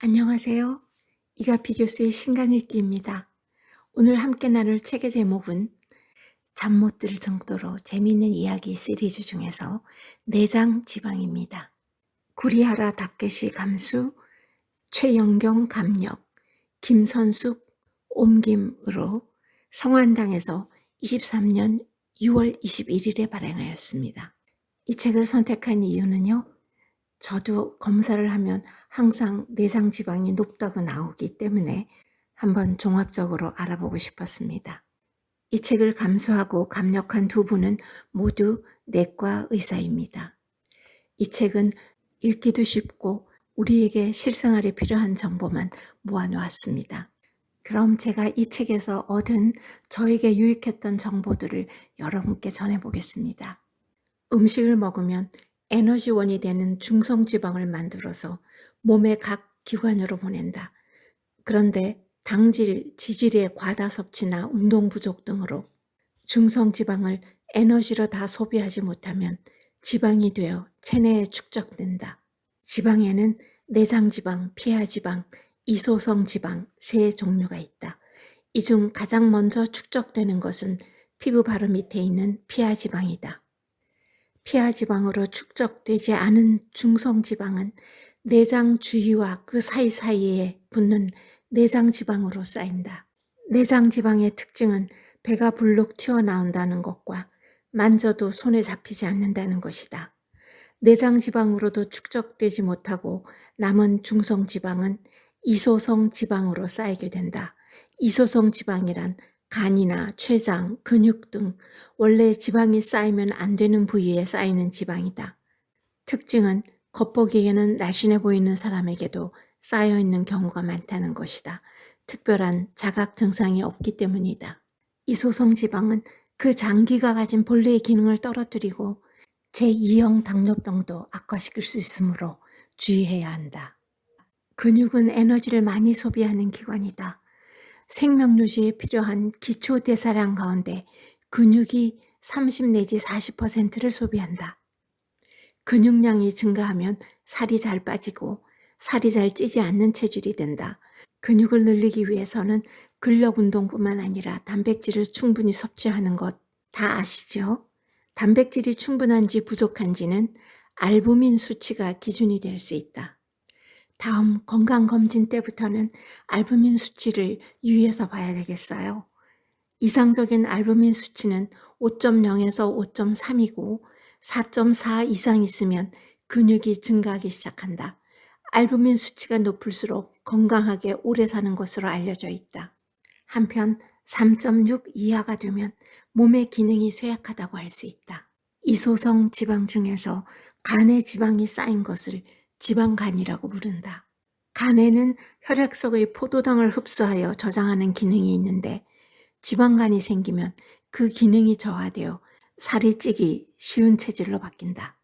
안녕하세요. 이가피 교수의 신간 읽기입니다. 오늘 함께 나눌 책의 제목은 잠 못 들 정도로 재미있는 이야기 시리즈 중에서 내장 지방입니다. 구리하라 다케시 감수, 최영경 감역, 김선숙 옮김으로 성환당에서 23년 6월 21일에 발행하였습니다. 이 책을 선택한 이유는요. 저도 검사를 하면 항상 내장 지방이 높다고 나오기 때문에 한번 종합적으로 알아보고 싶었습니다. 이 책을 감수하고 감력한 두 분은 모두 내과 의사입니다. 이 책은 읽기도 쉽고 우리에게 실생활에 필요한 정보만 모아놓았습니다. 그럼 제가 이 책에서 얻은 저에게 유익했던 정보들을 여러분께 전해보겠습니다. 음식을 먹으면 에너지원이 되는 중성지방을 만들어서 몸의 각 기관으로 보낸다. 그런데 당질, 지질의 과다 섭취나 운동 부족 등으로 중성지방을 에너지로 다 소비하지 못하면 지방이 되어 체내에 축적된다. 지방에는 내장지방, 피하지방, 이소성 지방 세 종류가 있다. 이 중 가장 먼저 축적되는 것은 피부 바로 밑에 있는 피하지방이다. 피하 지방으로 축적되지 않은 중성 지방은 내장 주위와 그 사이사이에 붙는 내장 지방으로 쌓인다. 내장 지방의 특징은 배가 불룩 튀어나온다는 것과 만져도 손에 잡히지 않는다는 것이다. 내장 지방으로도 축적되지 못하고 남은 중성 지방은 이소성 지방으로 쌓이게 된다. 이소성 지방이란 간이나 췌장, 근육 등 원래 지방이 쌓이면 안 되는 부위에 쌓이는 지방이다. 특징은 겉보기에는 날씬해 보이는 사람에게도 쌓여 있는 경우가 많다는 것이다. 특별한 자각 증상이 없기 때문이다. 이소성 지방은 그 장기가 가진 본래의 기능을 떨어뜨리고 제2형 당뇨병도 악화시킬 수 있으므로 주의해야 한다. 근육은 에너지를 많이 소비하는 기관이다. 생명 유지에 필요한 기초 대사량 가운데 근육이 30 내지 40%를 소비한다. 근육량이 증가하면 살이 잘 빠지고 살이 잘 찌지 않는 체질이 된다. 근육을 늘리기 위해서는 근력 운동뿐만 아니라 단백질을 충분히 섭취하는 것 다 아시죠? 단백질이 충분한지 부족한지는 알부민 수치가 기준이 될 수 있다. 다음 건강검진 때부터는 알부민 수치를 유의해서 봐야 되겠어요. 이상적인 알부민 수치는 5.0에서 5.3이고 4.4 이상 있으면 근육이 증가하기 시작한다. 알부민 수치가 높을수록 건강하게 오래 사는 것으로 알려져 있다. 한편 3.6 이하가 되면 몸의 기능이 쇠약하다고 할 수 있다. 이소성 지방 중에서 간에 지방이 쌓인 것을 지방간이라고 부른다. 간에는 혈액 속의 포도당을 흡수하여 저장하는 기능이 있는데 지방간이 생기면 그 기능이 저하되어 살이 찌기 쉬운 체질로 바뀐다.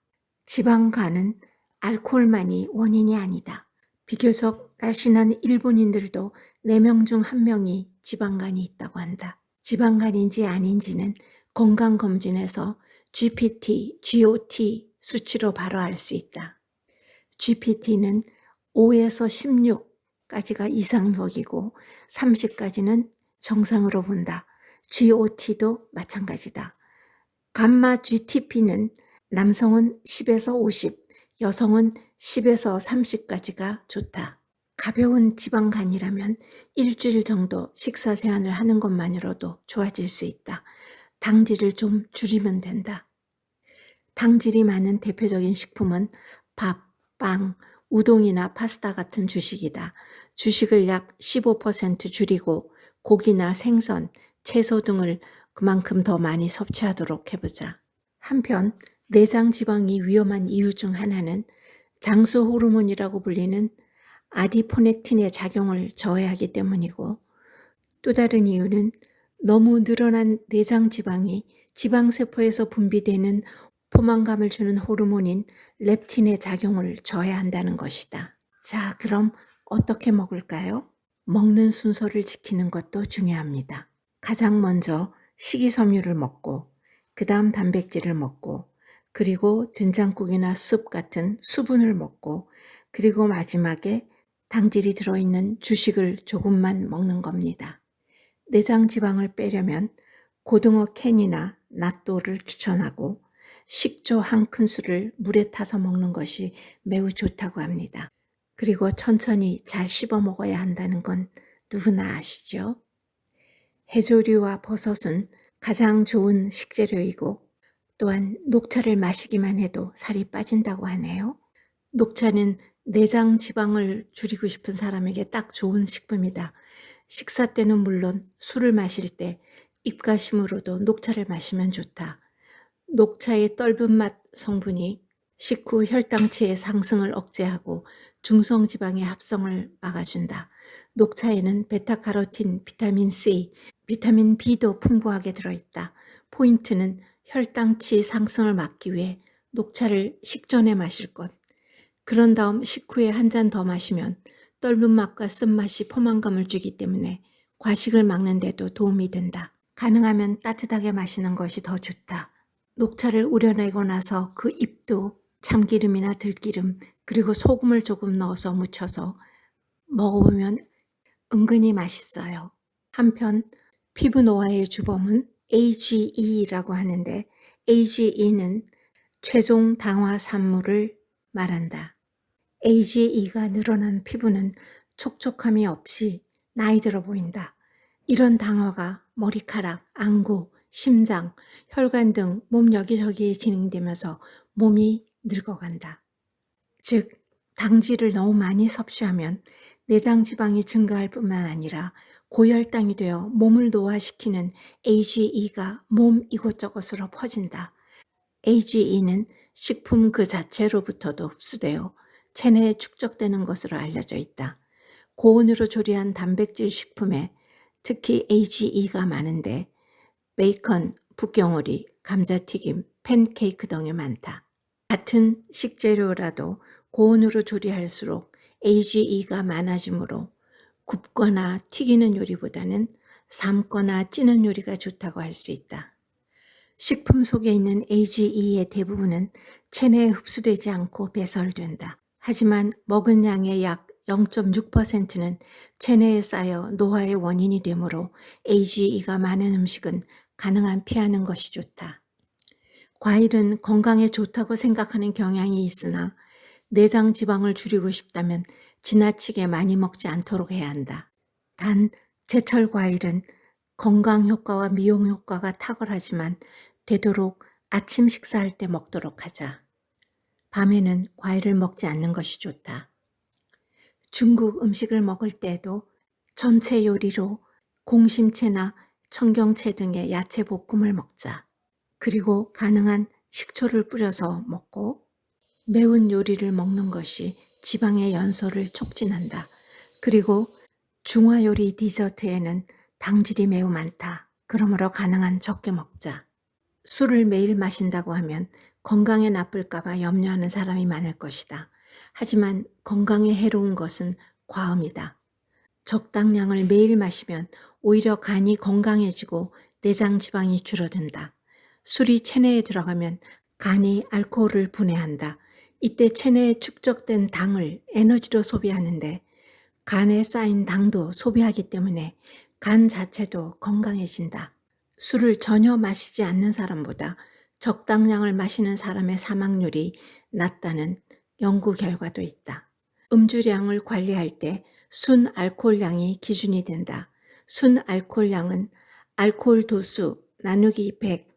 지방간은 알코올만이 원인이 아니다. 비교적 날씬한 일본인들도 4명 중 1명이 지방간이 있다고 한다. 지방간인지 아닌지는 건강검진에서 GPT, GOT 수치로 바로 알 수 있다. GPT는 5에서 16까지가 이상적이고 30까지는 정상으로 본다. GOT도 마찬가지다. 감마 GTP는 남성은 10에서 50, 여성은 10에서 30까지가 좋다. 가벼운 지방간이라면 일주일 정도 식사 제한을 하는 것만으로도 좋아질 수 있다. 당질을 좀 줄이면 된다. 당질이 많은 대표적인 식품은 밥, 빵, 우동이나 파스타 같은 주식이다. 주식을 약 15% 줄이고 고기나 생선, 채소 등을 그만큼 더 많이 섭취하도록 해보자. 한편 내장 지방이 위험한 이유 중 하나는 장수 호르몬이라고 불리는 아디포넥틴의 작용을 저해하기 때문이고 또 다른 이유는 너무 늘어난 내장 지방이 지방세포에서 분비되는 포만감을 주는 호르몬인 렙틴의 작용을 저해한다는 것이다. 자, 그럼 어떻게 먹을까요? 먹는 순서를 지키는 것도 중요합니다. 가장 먼저 식이섬유를 먹고, 그 다음 단백질을 먹고, 그리고 된장국이나 숲 같은 수분을 먹고, 그리고 마지막에 당질이 들어있는 주식을 조금만 먹는 겁니다. 내장 지방을 빼려면 고등어 캔이나 낫또를 추천하고 식초 한 큰술을 물에 타서 먹는 것이 매우 좋다고 합니다. 그리고 천천히 잘 씹어 먹어야 한다는 건 누구나 아시죠? 해조류와 버섯은 가장 좋은 식재료이고 또한 녹차를 마시기만 해도 살이 빠진다고 하네요. 녹차는 내장 지방을 줄이고 싶은 사람에게 딱 좋은 식품이다. 식사 때는 물론 술을 마실 때 입가심으로도 녹차를 마시면 좋다. 녹차의 떫은 맛 성분이 식후 혈당치의 상승을 억제하고 중성 지방의 합성을 막아준다. 녹차에는 베타카로틴, 비타민 C, 비타민 B도 풍부하게 들어있다. 포인트는 혈당치 상승을 막기 위해 녹차를 식전에 마실 것. 그런 다음 식후에 한 잔 더 마시면 떫은 맛과 쓴맛이 포만감을 주기 때문에 과식을 막는 데도 도움이 된다. 가능하면 따뜻하게 마시는 것이 더 좋다. 녹차를 우려내고 나서 그 잎도 참기름이나 들기름 그리고 소금을 조금 넣어서 무쳐서 먹어보면 은근히 맛있어요. 한편 피부 노화의 주범은 AGE라고 하는데 AGE는 최종 당화 산물을 말한다. AGE가 늘어난 피부는 촉촉함이 없이 나이 들어 보인다. 이런 당화가 머리카락, 안구, 심장, 혈관 등 몸 여기저기에 진행되면서 몸이 늙어간다. 즉, 당질을 너무 많이 섭취하면 내장 지방이 증가할 뿐만 아니라 고혈당이 되어 몸을 노화시키는 AGE가 몸 이곳저곳으로 퍼진다. AGE는 식품 그 자체로부터도 흡수되어 체내에 축적되는 것으로 알려져 있다. 고온으로 조리한 단백질 식품에 특히 AGE가 많은데 베이컨, 북경오리, 감자튀김, 팬케이크 등이 많다. 같은 식재료라도 고온으로 조리할수록 AGE가 많아지므로 굽거나 튀기는 요리보다는 삶거나 찌는 요리가 좋다고 할 수 있다. 식품 속에 있는 AGE의 대부분은 체내에 흡수되지 않고 배설된다. 하지만 먹은 양의 약 0.6%는 체내에 쌓여 노화의 원인이 되므로 AGE가 많은 음식은 가능한 피하는 것이 좋다. 과일은 건강에 좋다고 생각하는 경향이 있으나 내장 지방을 줄이고 싶다면 지나치게 많이 먹지 않도록 해야 한다. 단, 제철 과일은 건강 효과와 미용 효과가 탁월하지만 되도록 아침 식사할 때 먹도록 하자. 밤에는 과일을 먹지 않는 것이 좋다. 중국 음식을 먹을 때에도 전체 요리로 공심채나 청경채 등의 야채 볶음을 먹자. 그리고 가능한 식초를 뿌려서 먹고 매운 요리를 먹는 것이 지방의 연소를 촉진한다. 그리고 중화 요리 디저트에는 당질이 매우 많다. 그러므로 가능한 적게 먹자. 술을 매일 마신다고 하면 건강에 나쁠까봐 염려하는 사람이 많을 것이다. 하지만 건강에 해로운 것은 과음이다. 적당량을 매일 마시면 오히려 간이 건강해지고 내장 지방이 줄어든다. 술이 체내에 들어가면 간이 알코올을 분해한다. 이때 체내에 축적된 당을 에너지로 소비하는데 간에 쌓인 당도 소비하기 때문에 간 자체도 건강해진다. 술을 전혀 마시지 않는 사람보다 적당량을 마시는 사람의 사망률이 낮다는 연구 결과도 있다. 음주량을 관리할 때 순 알코올량이 기준이 된다. 순 알코올량은 알코올 도수 나누기 100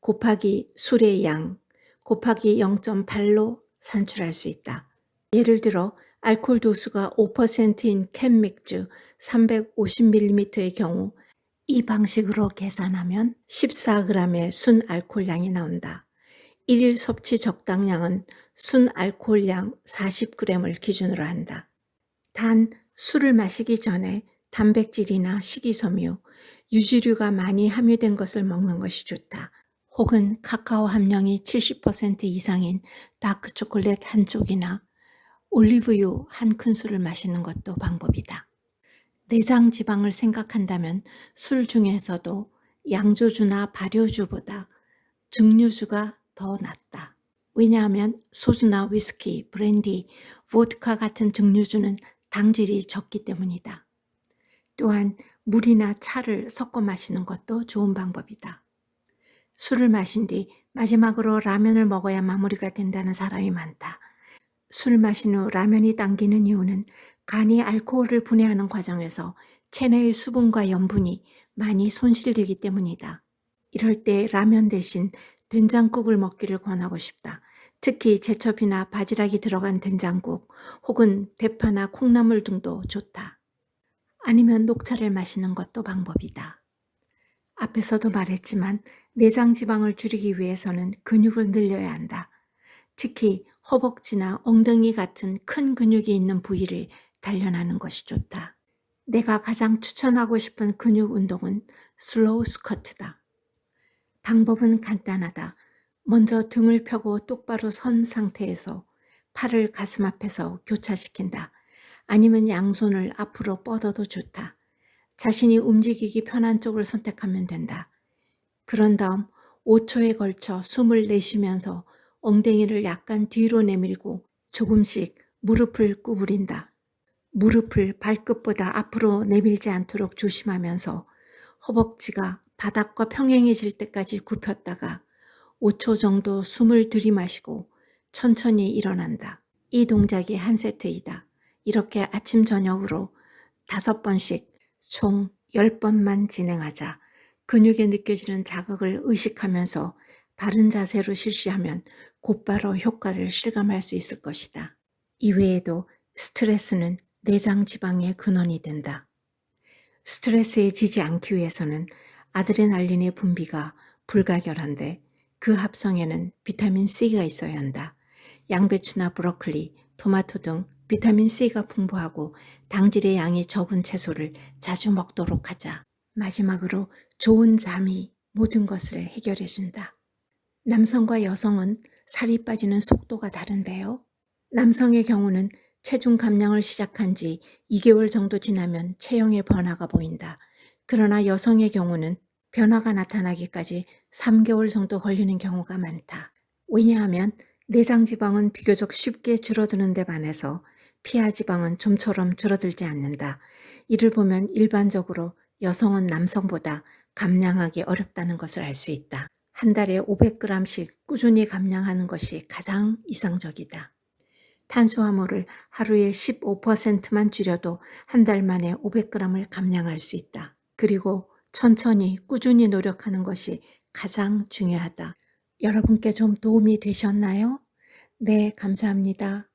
곱하기 술의 양 곱하기 0.8로 산출할 수 있다. 예를 들어 알코올 도수가 5%인 캔 맥주 350ml의 경우 이 방식으로 계산하면 14g의 순 알코올량이 나온다. 1일 섭취 적당량은 순 알코올량 40g을 기준으로 한다. 단 술을 마시기 전에 단백질이나 식이섬유, 유지류가 많이 함유된 것을 먹는 것이 좋다. 혹은 카카오 함량이 70% 이상인 다크 초콜릿 한 쪽이나 올리브유 한 큰술을 마시는 것도 방법이다. 내장 지방을 생각한다면 술 중에서도 양조주나 발효주보다 증류주가 더 낫다. 왜냐하면 소주나 위스키, 브랜디, 보드카 같은 증류주는 당질이 적기 때문이다. 또한 물이나 차를 섞어 마시는 것도 좋은 방법이다. 술을 마신 뒤 마지막으로 라면을 먹어야 마무리가 된다는 사람이 많다. 술 마신 후 라면이 당기는 이유는 간이 알코올을 분해하는 과정에서 체내의 수분과 염분이 많이 손실되기 때문이다. 이럴 때 라면 대신 된장국을 먹기를 권하고 싶다. 특히 제첩이나 바지락이 들어간 된장국 혹은 대파나 콩나물 등도 좋다. 아니면 녹차를 마시는 것도 방법이다. 앞에서도 말했지만 내장 지방을 줄이기 위해서는 근육을 늘려야 한다. 특히 허벅지나 엉덩이 같은 큰 근육이 있는 부위를 단련하는 것이 좋다. 내가 가장 추천하고 싶은 근육 운동은 슬로우 스쿼트다. 방법은 간단하다. 먼저 등을 펴고 똑바로 선 상태에서 팔을 가슴 앞에서 교차시킨다. 아니면 양손을 앞으로 뻗어도 좋다. 자신이 움직이기 편한 쪽을 선택하면 된다. 그런 다음 5초에 걸쳐 숨을 내쉬면서 엉덩이를 약간 뒤로 내밀고 조금씩 무릎을 구부린다. 무릎을 발끝보다 앞으로 내밀지 않도록 조심하면서 허벅지가 바닥과 평행해질 때까지 굽혔다가 5초 정도 숨을 들이마시고 천천히 일어난다. 이 동작이 한 세트이다. 이렇게 아침 저녁으로 다섯 번씩 총 10번만 진행하자. 근육에 느껴지는 자극을 의식하면서 바른 자세로 실시하면 곧바로 효과를 실감할 수 있을 것이다. 이외에도 스트레스는 내장 지방의 근원이 된다. 스트레스에 지지 않기 위해서는 아드레날린의 분비가 불가결한데 그 합성에는 비타민 C가 있어야 한다. 양배추나 브로콜리, 토마토 등 비타민 C가 풍부하고 당질의 양이 적은 채소를 자주 먹도록 하자. 마지막으로 좋은 잠이 모든 것을 해결해 준다. 남성과 여성은 살이 빠지는 속도가 다른데요. 남성의 경우는 체중 감량을 시작한 지 2개월 정도 지나면 체형의 변화가 보인다. 그러나 여성의 경우는 변화가 나타나기까지 3개월 정도 걸리는 경우가 많다. 왜냐하면 내장 지방은 비교적 쉽게 줄어드는 데 반해서 피하 지방은 좀처럼 줄어들지 않는다. 이를 보면 일반적으로 여성은 남성보다 감량하기 어렵다는 것을 알 수 있다. 한 달에 500g씩 꾸준히 감량하는 것이 가장 이상적이다. 탄수화물을 하루에 15%만 줄여도 한 달 만에 500g을 감량할 수 있다. 그리고 천천히 꾸준히 노력하는 것이 가장 중요하다. 여러분께 좀 도움이 되셨나요? 네, 감사합니다.